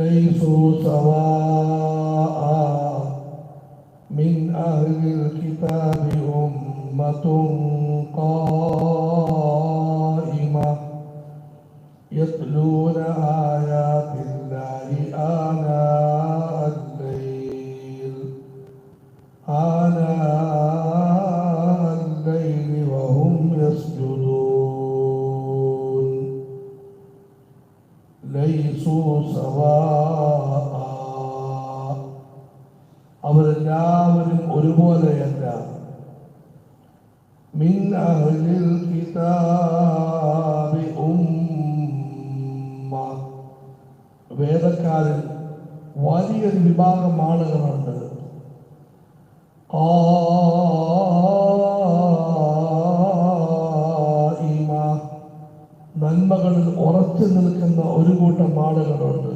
ليسوا سواء من أهل الكتاب أمة قائمة. يتلون آيات الله آناء الليل. آناء الليل وهم يسجدون. ليسوا سواء വിഭാഗം ആളുകളുണ്ട് ഖായിമ. നന്മകളിൽ ഉറച്ചു നിൽക്കുന്ന ഒരു കൂട്ടം ആളുകളുണ്ട്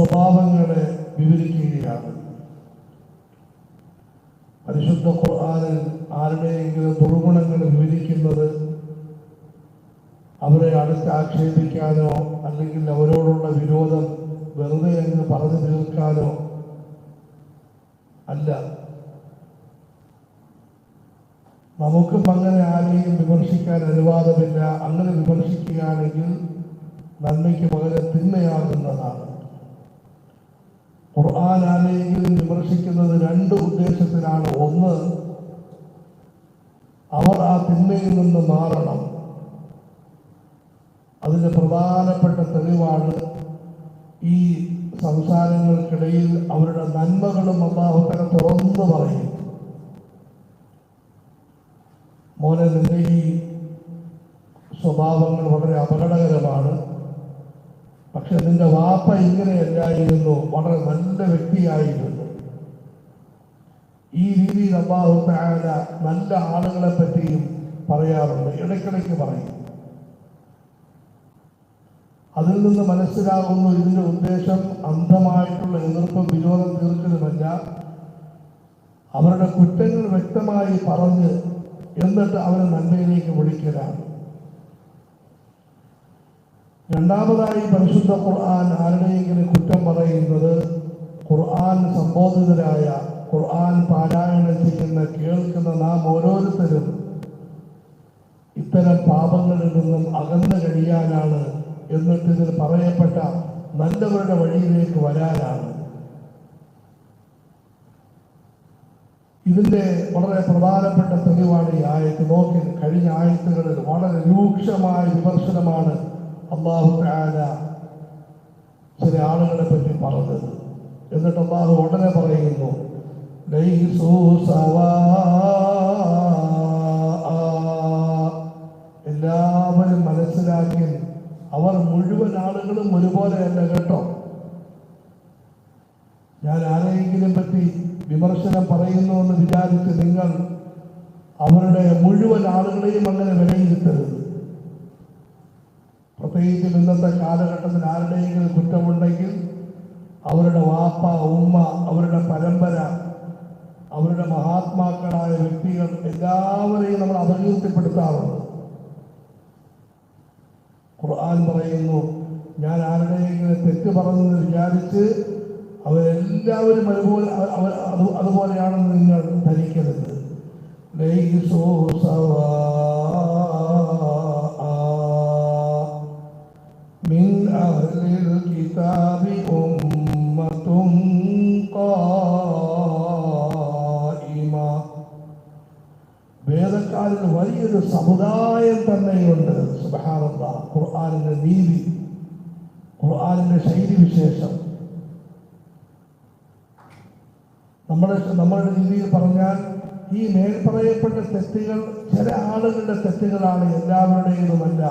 ദുസ്വഭാവങ്ങളെ വിവരിക്കുകയാണ്. പരിശുദ്ധ ഖുർആനിൽ ആരുടെയെങ്കിലും ദുർഗുണങ്ങൾ വിവരിക്കുന്നത് അവരെ അടുത്ത് ആക്ഷേപിക്കാനോ അല്ലെങ്കിൽ അവരോടുള്ള വിരോധം വെറുതെ എന്ന് പറഞ്ഞു തീർക്കാനോ അല്ല. നമുക്കും അങ്ങനെ ആരെയും വിമർശിക്കാൻ അനുവാദമില്ല. അങ്ങനെ വിമർശിക്കുകയാണെങ്കിൽ നന്മയ്ക്ക് പകരം തിന്മയാകുന്നതാണ്. ഖുർആൻ ആരെയെങ്കിലും വിമർശിക്കുന്നത് രണ്ട് ഉദ്ദേശത്തിലാണ്. ഒന്ന് അവർ ആ തിന്മയിൽ നിന്ന് മാറണം. അതിന്റെ പ്രധാനപ്പെട്ട തെളിവാണ് ഈ സംസാരങ്ങൾക്കിടയിൽ അവരുടെ നന്മകളും അള്ളാഹുക്കനെ തുറന്നു പറയും. മോനെ നിന്റെ ഈ സ്വഭാവങ്ങൾ വളരെ അപകടകരമാണ്. പക്ഷെ നിന്റെ വാപ്പ ഇങ്ങനെയല്ലായിരുന്നു. വളരെ നല്ല വ്യക്തിയായിരുന്നു. ഈ രീതിയിൽ അള്ളാഹു താല നല്ല ആളുകളെ പറ്റിയും പറയാറുണ്ട്. ഇടയ്ക്കിടയ്ക്ക് പറയും. അതിൽ നിന്ന് മനസ്സിലാകുന്നു ഇതിന്റെ ഉദ്ദേശം അന്ധമായിട്ടുള്ള എതിർപ്പും വിരോധം തീർക്കലുമല്ല. അവരുടെ കുറ്റങ്ങൾ വ്യക്തമായി പറഞ്ഞ് എന്നിട്ട് അവരെ നന്മയിലേക്ക് വിളിക്കലാണ്. രണ്ടാമതായി പരിശുദ്ധ ഖുർആൻ ആരുടെയെങ്കിലും കുറ്റം പറയുന്നത്? ഖുർആൻ സംബോധിതരായ ഖുർആൻ പാരായണം ചെയ്യുന്ന കേൾക്കുന്ന നാം ഓരോരുത്തരും ഇത്തരം പാപങ്ങളിൽ നിന്നും അകന്നു കഴിയാനാണ് എന്നിട്ട് ഇതിൽ പറയപ്പെട്ട നല്ലവരുടെ വഴിയിലേക്ക് വരാനാണ്. ഇതിന്റെ വളരെ പ്രധാനപ്പെട്ട തെളിവാണ് ഈ ആയത്ത്. നോക്കി കഴിഞ്ഞ ആയത്തുകളിൽ വളരെ രൂക്ഷമായ വിമർശനമാണ് അള്ളാഹു ആല ചില ആളുകളെ പറ്റി പറഞ്ഞത്. എന്നിട്ട് അള്ളാഹു ഉടനെ പറയുന്നു. എല്ലാവരും മനസ്സിലാക്കി. അവർ മുഴുവൻ ആളുകളും ഒരുപോലെ ഒരുപോലെയല്ല കേട്ടോ. ഞാൻ ആരെയെങ്കിലും പറ്റി വിമർശനം പറയുന്നു എന്ന് വിചാരിച്ച് നിങ്ങൾ അവരുടെ മുഴുവൻ ആളുകളെയും അങ്ങനെ വിലയിരുത്തരുത്. പ്രത്യേകിച്ചും ഇന്നത്തെ കാലഘട്ടത്തിൽ ആരുടെയെങ്കിലും കുറ്റമുണ്ടെങ്കിൽ അവരുടെ വാപ്പ ഉമ്മ അവരുടെ പരമ്പര അവരുടെ മഹാത്മാക്കളായ വ്യക്തികൾ എല്ലാവരെയും നമ്മൾ അപകീർത്തിപ്പെടുത്താറുണ്ട് ഖുർആൻ പറയുന്നു ഞാൻ ആരുടെയെങ്കിലും തെറ്റ് പറഞ്ഞെന്ന് വിചാരിച്ച് അവരെല്ലാവരും അതുപോലെ അതുപോലെയാണെന്ന് നിങ്ങൾ ധരിക്കരുത് ലൈസൂ സവാആ. من أهل الكتاب أمة قائمة വേദക്കാരിൽ വലിയൊരു സമുദായം തന്നെയുണ്ട് സുബഹാനന്ദ ഖുർആാനിന്റെ നീതി ഖുർആാനിന്റെ ശൈലി വിശേഷം നമ്മുടെ നമ്മളുടെ രീതിയിൽ പറഞ്ഞാൽ ഈ മേൽപ്പറയപ്പെട്ട തെറ്റുകൾ ചില ആളുകളുടെ തെറ്റുകളാണ് എല്ലാവരുടേതുമല്ല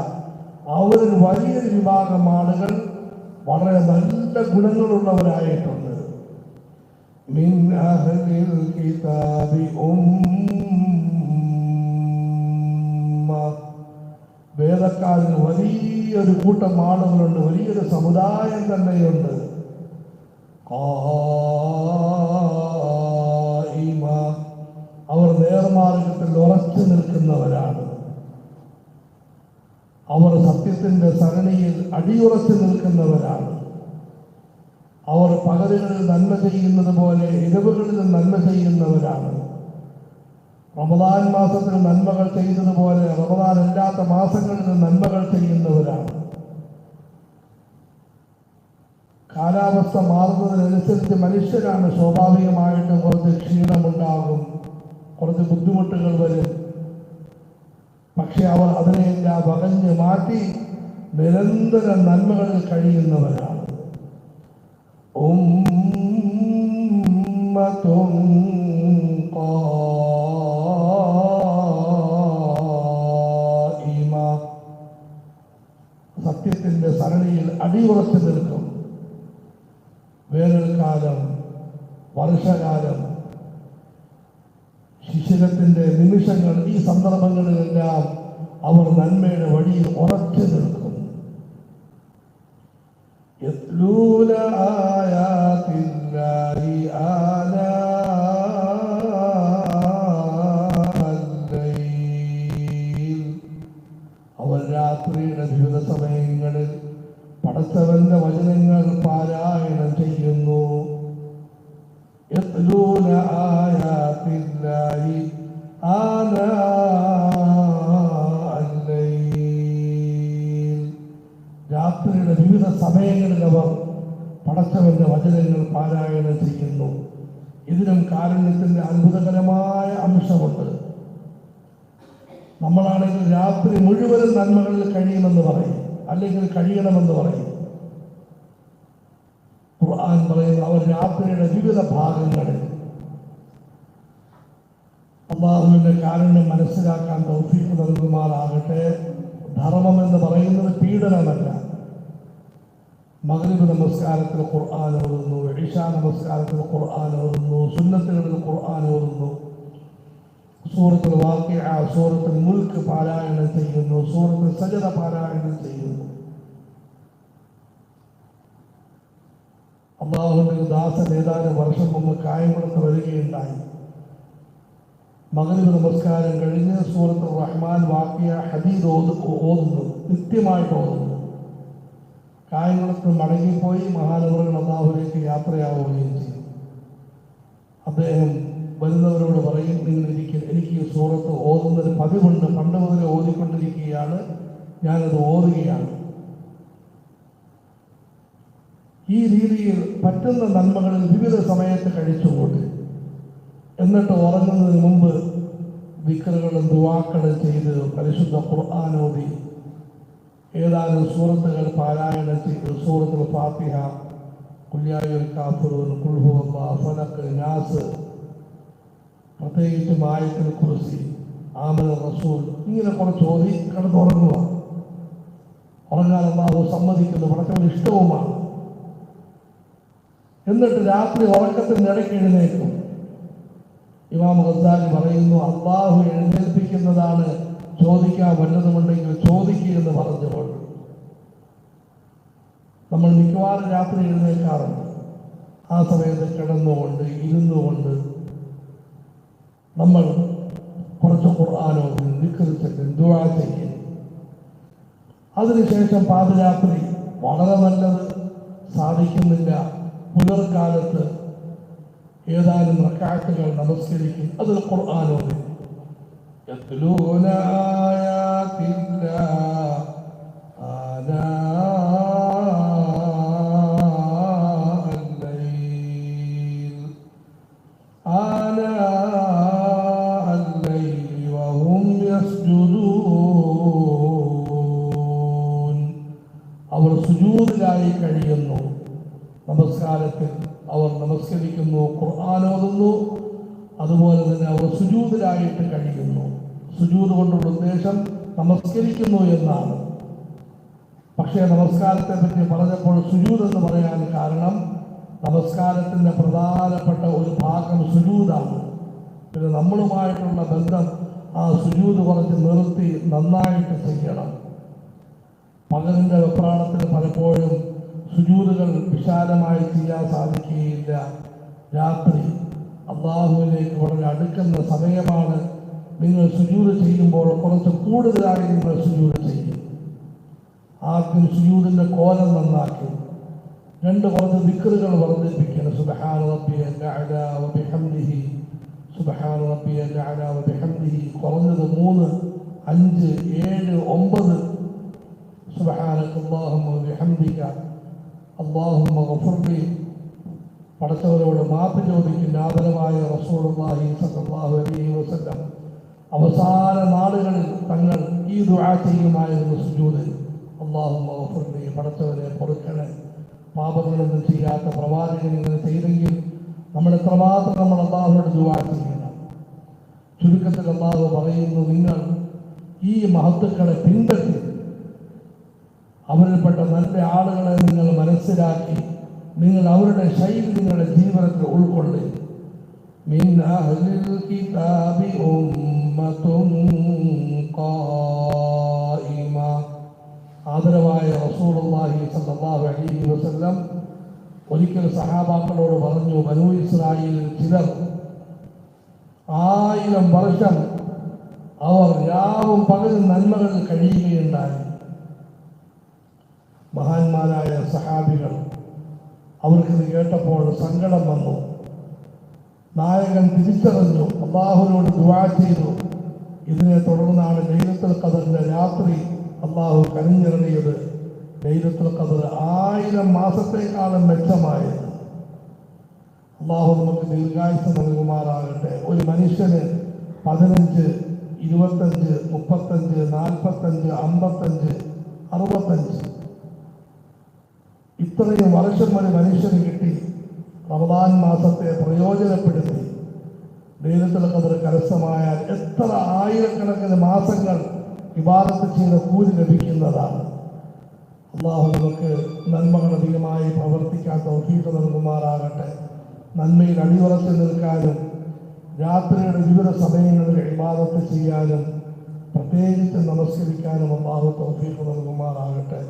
അവരിൽ വലിയൊരു വിഭാഗം ആളുകൾ വളരെ നല്ല ഗുണങ്ങളുള്ളവരായിട്ടുണ്ട് من أهل الكتاب أمة വേദക്കാരിൽ വലിയൊരു കൂട്ടം ആളുകളുണ്ട് വലിയൊരു സമുദായം തന്നെയുണ്ട് ഖായിമ. അവർ സത്യത്തിന്റെ സരണിയിൽ അടിയുറച്ചു നിൽക്കുന്നവരാണ്. അവർ പകലുകളിൽ നന്മ ചെയ്യുന്നത് പോലെ ഇരവുകളിൽ നന്മ ചെയ്യുന്നവരാണ്. റമദാൻ മാസത്തിൽ നന്മകൾ ചെയ്യുന്നതുപോലെ റമദാൻ അല്ലാത്ത മാസങ്ങളിൽ നന്മകൾ ചെയ്യുന്നവരാണ്. കാലാവസ്ഥ മാറുന്നതിനനുസരിച്ച് മനുഷ്യരാണ് സ്വാഭാവികമായിട്ടും കുറച്ച് ക്ഷീണമുണ്ടാകും കുറച്ച് ബുദ്ധിമുട്ടുകൾ വരും. പക്ഷെ അവർ അതിനെയെല്ലാം വകഞ്ഞ് മാറ്റി നിരന്തരം നന്മകളിൽ കഴിയുന്നവരാണ്. ഉമ്മത്തും. സത്യത്തിന്റെ സരണിയിൽ അടിയുറച്ചു നിൽക്കും. വേനൽക്കാലം വർഷകാലം ശിശിരത്തിന്റെ നിമിഷങ്ങൾ ഈ സന്ദർഭങ്ങളിലെല്ലാം അവർ നന്മയുടെ വഴിയിൽ ഉറച്ചു നിൽക്കും. يتلون آيات الله آناء الليل അവർ രാത്രിയുടെ വിവിധ സമയങ്ങളിൽ പടച്ചവന്റെ വചനങ്ങൾ പാരായണം ചെയ്യുന്നു يتلون آيات الله آناء വിവിധ സമയങ്ങളിൽ അവർ പടച്ചവന്റെ വചനങ്ങൾ പാരായണം ചെയ്യുന്നു. ഇതിനും കാരുണ്യത്തിന്റെ അത്ഭുതകരമായ അംശമുണ്ട്. നമ്മളാണെങ്കിൽ രാത്രി മുഴുവനും നന്മകളിൽ കഴിയുമെന്ന് പറയും. അല്ലെങ്കിൽ കഴിയണമെന്ന് പറയും. ഖുർആൻ പറയുന്നു അവർ രാത്രിയുടെ വിവിധ ഭാഗങ്ങളിൽ അള്ളാഹുവിന്റെ കാരുണ്യം മനസ്സിലാക്കാൻ തൗഫീഖ് നൽകുമാറാകട്ടെ. ധർമ്മം എന്ന് പറയുന്നത് പീഡനമല്ല. മകരീബ് നമസ്കാരത്തിൽ ഖുർആൻ ഓതുന്നു ഇഷ നമസ്കാരത്തിൽ ഖുർആൻ ഓതുന്നു സുന്നത്തിനുള്ളിൽ ഖുർആൻ ഓതുന്നു. സൂറത്തിൽ വാക്യ സൂറത്തിൽ മുൽക്ക് പാരായണം ചെയ്യുന്നു സൂറത്തിൽ സജത പാരായണം ചെയ്യുന്നു. അള്ളാഹുവിന്റെ ദാസൻ ഏതാനും വർഷം മുമ്പ് കായംകുളത്ത് വരികയുണ്ടായി. മകരീബ് നമസ്കാരം കഴിഞ്ഞ് സൂറത്ത് റഹ്മാൻ വാക്യ ഹദീദ് ഓത് ഓതുന്നു കൃത്യമായിട്ട് ഓതുന്നു. കായംകുളത്ത് മടങ്ങിപ്പോയി മഹാനവറുകൾ അള്ളാഹുലേക്ക് യാത്രയാവുകയും ചെയ്തു. അദ്ദേഹം വരുന്നവരോട് പറയും നിങ്ങൾ എനിക്ക് എനിക്ക് സൂറത്ത് ഓതുന്നത് പതിവുണ്ട്. പണ്ട് മുതലേ ഓതിക്കൊണ്ടിരിക്കുകയാണ്. ഞാനത് ഓതുകയാണ്. ഈ രീതിയിൽ പറ്റുന്ന നന്മകളിൽ വിവിധ സമയത്ത് കഴിച്ചുകൊണ്ട് എന്നിട്ട് ഉറങ്ങുന്നതിന് മുമ്പ് വിക്കറുകളും ദുവാക്കളും ചെയ്ത് പരിശുദ്ധ ഖുർആാനോദി ഏതാനും സൂറത്തുകൾ പാരായണത്തിൽ സൂറത്തിൽ ഫാത്തിഹ കുല്യായുൽ കാഫുറൂൻ കുൽഹുവല്ല ഫലക്ക് നാസ് പ്രത്യേകിച്ച് മായത്തിൽ കുറിച്ച് ആമന റസൂൽ ഇങ്ങനെ കുറച്ച് ഓതി കിടന്നുറങ്ങുക ഉറങ്ങാൻ അള്ളാഹു സമ്മതിക്കുന്നു പടക്കം ഇഷ്ടവുമാണ്. എന്നിട്ട് രാത്രി ഉറക്കത്തിന്റെ ഇടയ്ക്ക് എഴുന്നേക്കും ഇമാം ഗസാലി പറയുന്നു അള്ളാഹു എഴുന്നേൽപ്പിക്കുന്നതാണ് ചോദിക്കാൻ വല്ലതുമുണ്ടെങ്കിൽ ചോദിക്കുക എന്ന് പറഞ്ഞപ്പോൾ നമ്മൾ മിക്കവാറും രാത്രി എഴുന്നേൽക്കാറുണ്ട്. ആ സമയത്ത് കിടന്നുകൊണ്ട് ഇരുന്നുകൊണ്ട് നമ്മൾ കുറച്ച് ഖുർആാനോ നിക്കറിച്ചൊക്കെ ദുവാ ചെയ്യും. അതിനുശേഷം പാതിരാത്രി വളരെ നല്ലത് സാധിക്കുന്നില്ല. പുലർക്കാലത്ത് ഏതാനും റക്കാറ്റുകൾ നമസ്കരിക്കും. അതിൽ ഖുർആാനോട് يتلون آيات الله. آناء സുജൂത് നമസ്കരിക്കുന്നു എന്നാണ്. പക്ഷേ നമസ്കാരത്തെ പറ്റി പറഞ്ഞപ്പോൾ സുജൂത് എന്ന് പറയാൻ കാരണം നമസ്കാരത്തിന്റെ പ്രധാനപ്പെട്ട ഒരു ഭാഗം സുജൂതാണ്. പിന്നെ നമ്മളുമായിട്ടുള്ള ബന്ധം ആ സുജൂത് കുറച്ച് നിർത്തി നന്നായിട്ട് ചെയ്യണം. പകലിന്റെ വെപ്രാണത്തിൽ പലപ്പോഴും സുജൂതുകൾ വിശാലമായി ചെയ്യാൻ സാധിക്കുകയില്ല. രാത്രി അള്ളാഹുവിലേക്ക് വളരെ അടുക്കുന്ന സമയമാണ് നിങ്ങൾ സുജൂത് ചെയ്യുമ്പോൾ കുറച്ച് കൂടുതലായി നിങ്ങൾ സുജൂത് ചെയ്യും. ആദ്യം സുജൂതിന്റെ കോലം നന്നാക്കി. രണ്ട് കുറച്ച് ദിക്കറുകൾ വർദ്ധിപ്പിക്കണം. സുബഹാൻ അഅല വബിഹംദിഹി കുറഞ്ഞത് മൂന്ന് അഞ്ച് ഏഴ് ഒമ്പത്. പടച്ചവരോട് മാപ്പ് ചോദിക്കുന്ന ആദരവായ റസൂലുള്ളാഹി സത്യം അലൈഹി വസല്ലം. അവസാന നാളുകളിൽ തങ്ങൾ ഈ ദുആ ചെയ്യുമായിരുന്നു സുജൂദിൽ അല്ലാഹുമ്മ ഗഫിർലി പടച്ചവരെ പൊറുക്കണേ പാപങ്ങളൊന്നും ചെയ്യാത്ത പ്രവാചകൻ ഇങ്ങനെ ചെയ്തെങ്കിൽ നമ്മൾ എത്രമാത്രം നമ്മൾ അള്ളാഹുവിനോട് ദുആ ചെയ്യണം ചുരുക്കത്തിൽ അള്ളാഹു പറയുന്നു നിങ്ങൾ ഈ മഹത്തുക്കളെ പിൻപറ്റി അവരിൽപ്പെട്ട നല്ല ആളുകളെ നിങ്ങൾ മനസ്സിലാക്കി നിങ്ങൾ അവരുടെ ശൈലി നിങ്ങളുടെ ജീവിതത്തിൽ ഉൾക്കൊള്ളി من أهل الكتاب أمة ഉമ്മത്തും ആദരവായ റസൂലുള്ളാഹി സല്ലല്ലാഹു അലൈഹി വസല്ലം ഒരിക്കൽ സഹാബാക്കളോട് പറഞ്ഞു ബനു ഇസ്രായേലിൽ ചിലർ ആയിരം വർഷം അവർ യാവും പകൽ നന്മകൾ കഴിയുകയുണ്ടായി. മഹാന്മാരായ സഹാബികൾ അവർക്കിത് കേട്ടപ്പോൾ സങ്കടം വന്നു. നായകൻ തിരിച്ചറിഞ്ഞു അള്ളാഹുവിനോട് ദുവാ ചെയ്തു. ഇതിനെ തുടർന്നാണ് ലൈലത്തുൽ ഖദറിന്റെ രാത്രി അള്ളാഹു കനിഞ്ഞിറങ്ങിയത്. ലൈലത്തുൽ ഖദർ ആയിരം മാസത്തേക്കാളും മെച്ചമായത് അള്ളാഹു നമുക്ക് ദീർഘായുസ് നൽകുമാറാകട്ടെ. ഒരു മനുഷ്യന് പതിനഞ്ച് ഇരുപത്തഞ്ച് മുപ്പത്തഞ്ച് നാൽപ്പത്തഞ്ച് അമ്പത്തഞ്ച് അറുപത്തഞ്ച്. ഇത്രയും വർഷം ഒരു മനുഷ്യന് കിട്ടി. റമദാൻ മാസത്തെ പ്രയോജനപ്പെടുത്തി. ദൈവത്തിൽ കതിർ കരസ്ഥമായാൽ എത്ര ആയിരക്കണക്കിന് മാസങ്ങൾ ഇബാദത്ത് ചെയ്ത കൂലി ലഭിക്കുന്നതാണ്. അള്ളാഹു നമുക്ക് നന്മകൾ അധികമായി പ്രവർത്തിക്കാൻ തൗഫീഖ് നൽകുമാറാകട്ടെ. നന്മയിൽ അടിയുറച്ചു നിൽക്കാനും രാത്രിയുടെ വിവിധ സമയങ്ങളിൽ ഇബാദത്ത് ചെയ്യാനും പ്രത്യേകിച്ച് നമസ്കരിക്കാനും അള്ളാഹു തൗഫീഖ് നൽകുമാറാകട്ടെ.